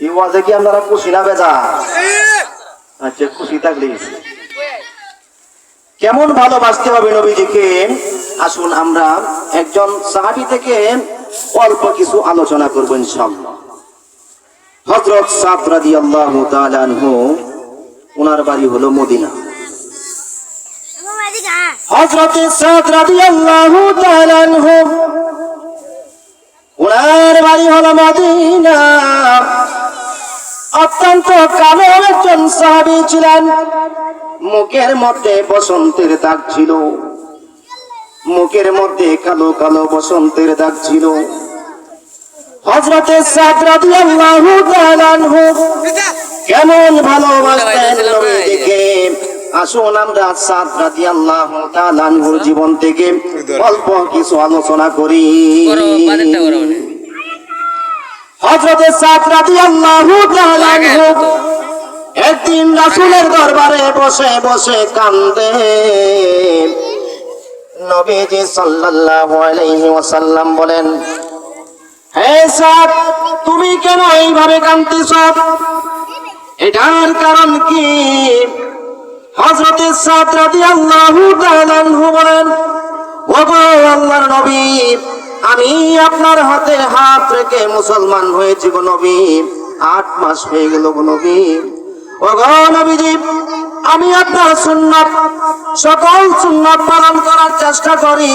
এই ওয়াজে কি আপনারা খুশি না বেজা আচ্ছা খুশি থাকলে। কেমন ভালোবাসতে হবে নবীজিকে? আসুন আমরা একজন সাহাবি থেকে অল্প কিছু আলোচনা করব ইনশাআল্লাহ। হজরত সাদ রাদিয়াল্লাহু তাআলা আনহু ওনার বাড়ি হলো মদিনা। হজরতে সাদ রাদিয়াল্লাহু তাআলা আনহু ওনার বাড়ি হলো মদিনা। অত্যন্ত কালো একজন সাহাবি ছিলেন। মুখের মধ্যে বসন্তের দাগ ছিল। মুখের মধ্যে কালো কালো বসন্তের দাগ ছিল। হজরতে সাদ রাদিয়াল্লাহু তাআলা কেমন ভালোবাসতেন আসুন আমরা সাদ রাদিয়াল্লাহু তাআলা আনহুর জীবন থেকে অল্প কিছু আলোচনা করি। হজরতে সাদ রাদিয়াল্লাহু তাআলা আনহু একদিন রাসূলের দরবারে বসে বসে কান্দে। নবীজি সাল্লাল্লাহু আলাইহি ওয়াসাল্লাম বলেন হে সাদ তুমি কেন এইভাবে কাঁদতেছ? সাদ রাদিয়াল্লাহু তাআলা বলেন, ওগো আল্লাহর নবী, আমি আপনার হাতে হাত রেখে মুসলমান হয়েছি গো নবী, আট মাস হয়ে গেল গো নবী। ওগো আমি আপনার সুন্নাত, সকল সুন্নাত পালন করার চেষ্টা করি।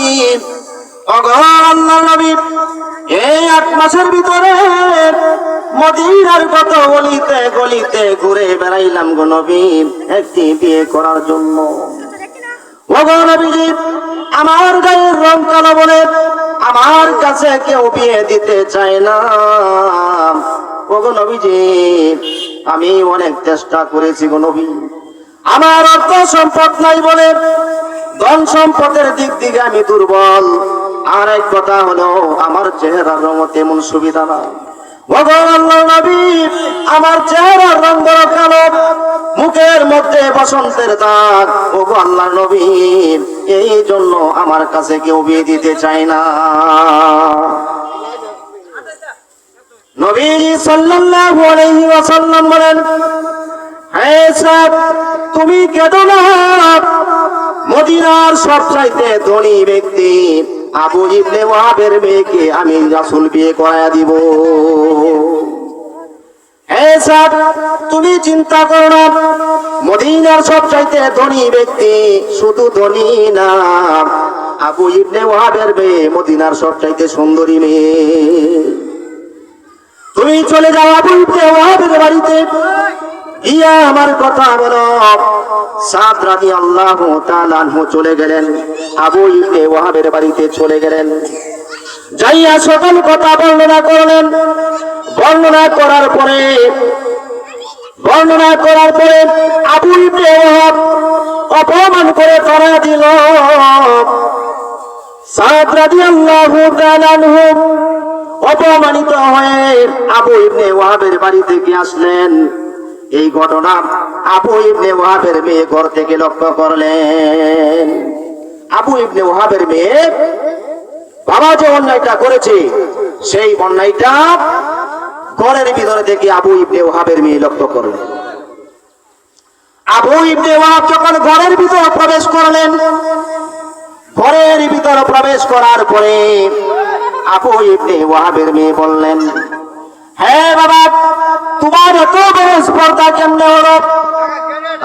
ওগো আল্লাহর নবী, এই আট মাসের ভিতরে মদিনার কত গলিতে গলিতে ঘুরে বেড়াইলাম গো নবী, একটি বিয়ে করার জন্য। আমার গায়ের রং কালো বলে আমার কাছে কেউ বিয়ে দিতে চায় না। ওগো নবীজি, আমি অনেক চেষ্টা করেছি গো নবী। আমার অর্থ সম্পদ নাই বলে ধন সম্পদের দিক দিকে আমি দুর্বল। আর এক কথা হলো, আমার চেহারার রঙ তেমন সুবিধা না ওগো আল্লাহ নবী আমার চেহারার রঙ বড় কালো, মুখের মধ্যে বসন্তের দাগ। ওগো আল্লাহ নবী এই জন্য আমার কাছে কেউ বিয়ে দিতে চায় না। নবীজি সাল্লাল্লাহু আলাইহি তুমি কেঁদো না মদিনার সবচাইতে ধনী ব্যক্তি। আবু ইবনে ওয়াহাবের মেয়েকে আমি রাসূল বিয়ে করায়া দিব। তুমি চিন্তা করো না। মদিনার সবচাইতে ধনী ব্যক্তি শুধু ধনী না, আবু ইবনে ওয়াহাবের মেয়ে মদিনার সবচাইতে সুন্দরী মেয়ে। তুমি চলে যাও আবু ইবনে ওয়াহাবের বাড়িতে। ইয়া আমার কথা বলো। সাদ রাদি আল্লাহ তালানহু চলে গেলেন। আবু ইবনে ওয়াহাবের বাড়িতে চলে গেলেন। যাইয়া সকল কথা বর্ণনা করলেন। বর্ণনা করার পরে, বর্ণনা করার পরে আবু ইবনে ওয়াহাব অপমান করে তারা দিল। সাদ রাদি আল্লাহ তালানহু অপমানিত হয়ে আবু ইবনে ওয়াহাবের বাড়িতে গিয়ে আসলেন। এই ঘটনা আবু ইবনে ওয়াহাবের মেয়ে ঘর থেকে লক্ষ্য করলেন। আবু ইবনে ওয়াহাবের মেয়ে বাবা যে অন্যায়টা করেছে, সেই অন্যায়টা ঘরের ভিতরে থেকে আবু ইবনে ওয়াহাবের মেয়ে লক্ষ্য করলেন। আবু ইবনে ওয়াহাব যখন ঘরের ভিতরে প্রবেশ করলেন, ঘরের ভিতরে প্রবেশ করার পরে আবু ইবনে ওয়াহাবের মেয়ে বললেন হ্যাঁ বাবা, তোমার এত বড় স্পর্ধা কেমনে হলো?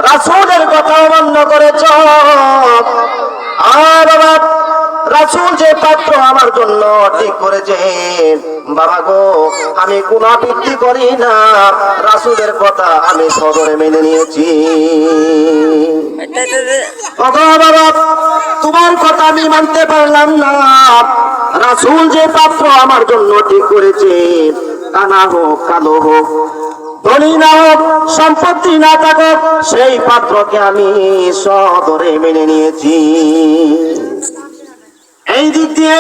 রাসূলের কথা অমান্য করেছ। আর বাবা, রাসূল যে পাত্র আমার জন্য ঠিক করেছে। বাবা গো, আমি গুণাবৃত্তি করি না, রাসূলের কথা আমি সদরে মেনে নিয়েছি। বাবা তোমার কথা আমি মানতে পারলাম না। রাসূল যে পাত্র আমার জন্য ঠিক করেছে। কানা হোক, কালো হোক, ধনী না হোক, সম্পত্তি না থাকুক, সেই পাত্রকে আমি সদরে মেনে নিয়েছি। এই দিক দিয়ে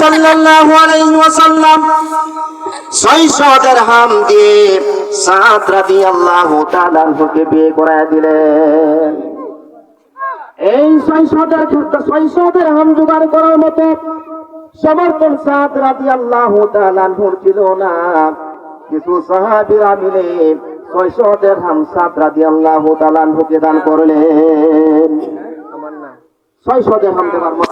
সাল্লাল্লাহু আলাইহি ওয়াসাল্লাম দেড়হাম দিয়ে সাত রাদিয়াল্লাহু তাআলা বিয়ে করায় দিলেন। এই দেড় ছয়শো দেড়হাম জোগাড় করার মতো সমর্থন সাত রাজি আল্লাহ আনহুর ছিল না। কিছু সাহাবিরা মিলে ছয়শো দেড়হাম সাত আল্লাহ তালান ভুকে দান করলেন। ছয়শো দেড়হাম দেওয়ার মতো